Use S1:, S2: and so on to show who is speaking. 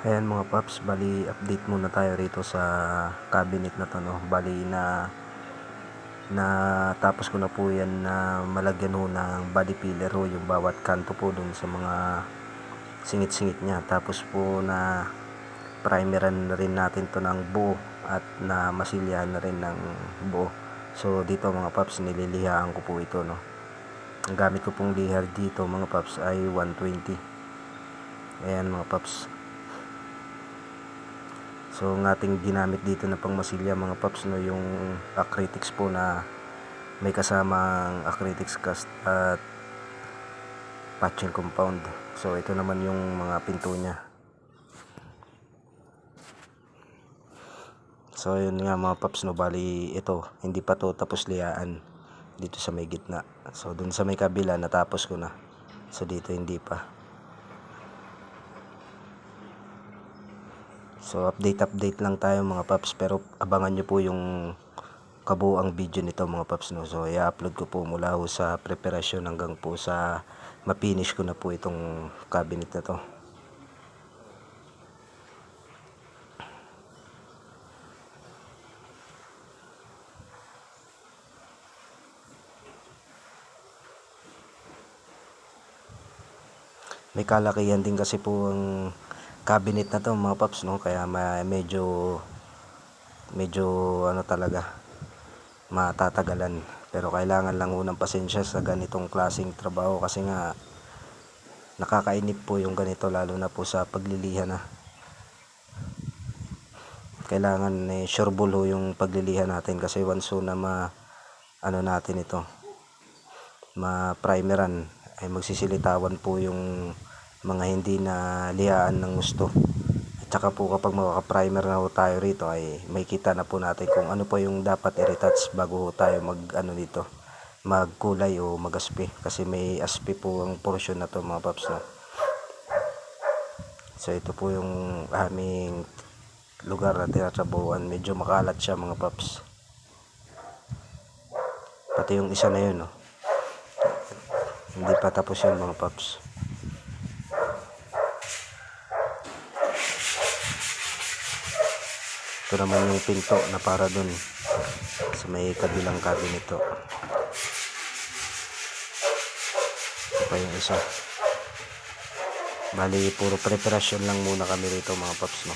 S1: Ayan mga paps, bali update muna tayo rito sa cabinet na to no. Bali na na tapos ko na po yan na malagyan ho ng body filler ho yung bawat kanto po dun sa mga singit-singit niya. Tapos po na primeran na rin natin to ng buo at na masilyahan na rin ng buo. So dito mga paps, nililihaan ko po ito no. Ang gamit ko pong lihar dito mga paps ay 120. Ayan mga paps. So ang ating ginamit dito na pangmasilya mga paps no yung acrylics po na may kasamang acrylics cast at patching compound. So ito naman yung mga pinto niya. So yun nga mga paps no bali ito hindi pa to tapos liyaan dito sa may gitna. So dun sa may kabila natapos ko na. So dito hindi pa. So update update lang tayo mga paps pero abangan nyo po yung kabuang video nito mga paps no. So i-upload ko po mula ho sa preparasyon hanggang po sa mapinish ko na po itong cabinet na to. May kalakihan din kasi po ang cabinet na to mga paps no? Kaya ma- medyo medyo ano talaga matatagalan. Pero kailangan lang unang pasensya sa ganitong klaseng trabaho kasi nga nakakainip po yung ganito lalo na po sa pagliliha na. Kailangan eh, sure ball ho yung pagliliha natin kasi once na ma ano natin ito ma primeran ay magsisilitawan po yung mga hindi na lihaan ng gusto. At saka po kapag makaka-primer na ho tayo rito ay may kita na po natin kung ano pa yung dapat i-retouch bago tayo mag ano dito magkulay o magaspi kasi may aspi po ang portion na to mga paps na. So ito po yung aming lugar na tinatrabuhan. Medyo makalat siya mga paps. Pati yung isa na yun, no? Hindi pa tapos yun mga paps. Ito naman yung pinto na para dun sa may kabilang cabinet to. Ito pa yung isa. Bali, puro preparasyon lang muna kami rito mga paps, no?